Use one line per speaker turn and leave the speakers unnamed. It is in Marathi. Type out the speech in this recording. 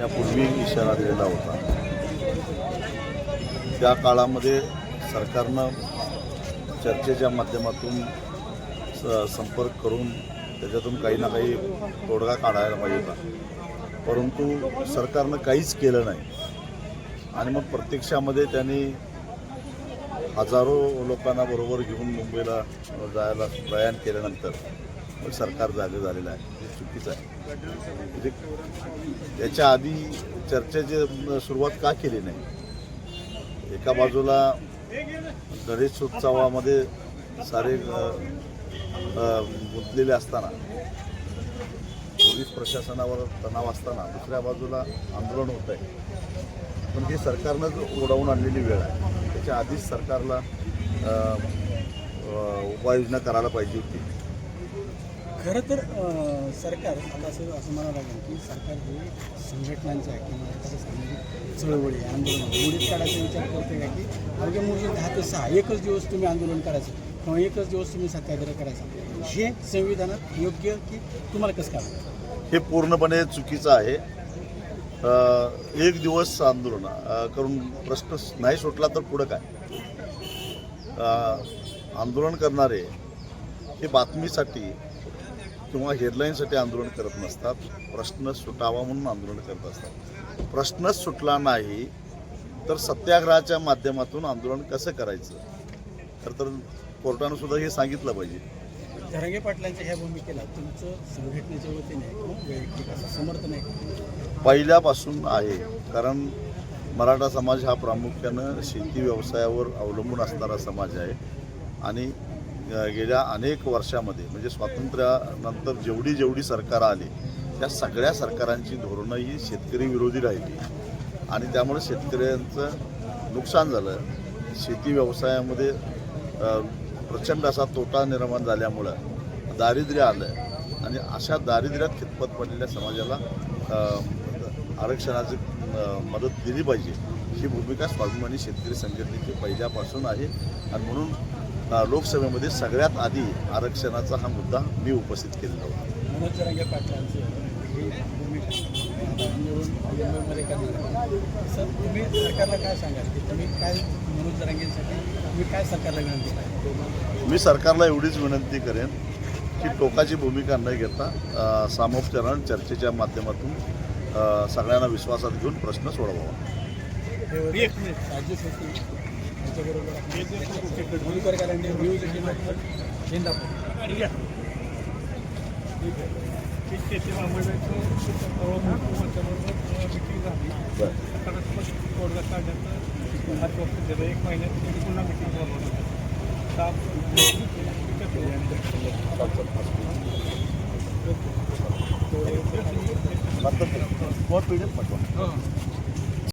यापूर्वी इशारा दिलेला होता. त्या काळामध्ये सरकारनं चर्चेच्या माध्यमातून स संपर्क करून त्याच्यातून काही ना काही तोडगा काढायला पाहिजे होता. परंतु सरकारनं काहीच केलं नाही. आणि मग प्रत्यक्षामध्ये त्यांनी हजारो लोकांना बरोबर घेऊन मुंबईला जायला प्रयाण केल्यानंतर पण सरकार जागे झालेलं आहे. हे चुकीचं आहे. म्हणजे याच्या आधी चर्चेची सुरुवात का केली नाही? एका बाजूला गणेशोत्सवामध्ये सारे गुंतलेले असताना पोलीस प्रशासनावर तणाव असताना दुसऱ्या बाजूला आंदोलन होत आहे. पण ही सरकारनं ओढावून आणलेली वेळ आहे. त्याच्या आधीच सरकारला उपाययोजना करायला पाहिजे होती.
खरं तर सरकार आता असं असं म्हणावं लागेल की सरकार हे संघटनांचं आहे किंवा एखाद्या सामाजिक चळवळी आंदोलन मुडीत काढायचा विचार करते का की अवघ्या मूळ दहा ते सहा एकच दिवस तुम्ही आंदोलन करायचं किंवा एकच दिवस तुम्ही सत्याग्रह करायचा. हे संविधानात योग्य की तुम्हाला कसं काय
हे पूर्णपणे चुकीचं आहे. एक दिवस आंदोलन करून प्रश्न नाही सुटला तर पुढं काय? आंदोलन करणारे हे बातमीसाठी किंवा हेडलाईनसाठी आंदोलन करत नसतात. प्रश्न सुटावा म्हणून आंदोलन करत असतात. प्रश्नच सुटला नाही तर सत्याग्रहाच्या माध्यमातून आंदोलन कसं करायचं? तर तर कोर्टानं सुद्धा हे सांगितलं पाहिजे.
धरंगे पाटलांच्या ह्या भूमिकेला तुमचं संघटनेच्या वतीने किंवा वैयक्तिक असं समर्थन आहे?
पहिल्यापासून आहे कारण मराठा समाज हा प्रामुख्यानं शेती व्यवसायावर अवलंबून असणारा समाज आहे. आणि गेल्या अनेक वर्षामध्ये म्हणजे स्वातंत्र्यानंतर जेवढी जेवढी सरकार आली त्या सगळ्या सरकारांची धोरणं ही शेतकरी विरोधी राहिली. आणि त्यामुळे शेतकऱ्यांचं नुकसान झालं. शेती व्यवसायामध्ये प्रचंड असा तोटा निर्माण झाल्यामुळं दारिद्र्य आलं. आणि अशा दारिद्र्यात खितपत पडलेल्या समाजाला आरक्षणाची मदत दिली पाहिजे. ही भूमिका स्वाभिमानी शेतकरी संघटनेची पहिल्यापासून आहे. आणि म्हणून लोकसभेमध्ये सगळ्यात आधी आरक्षणाचा हा मुद्दा मी उपस्थित केलेला होता. मी सरकारला एवढीच विनंती करेन की टोकाची भूमिका न घेता सामोपचारण चर्चेच्या माध्यमातून सगळ्यांना विश्वासात घेऊन प्रश्न सोडवावा.
एक मिनिट राजू शेट्टी यांच्याबरोबर मधुकर गारंडे न्यूज एटीन
शेती मिटिंग झाली तोडगा काढण्याचं एक महिन्यात पुन्हा मिटिंग बोलवलं
नंतर पाठवा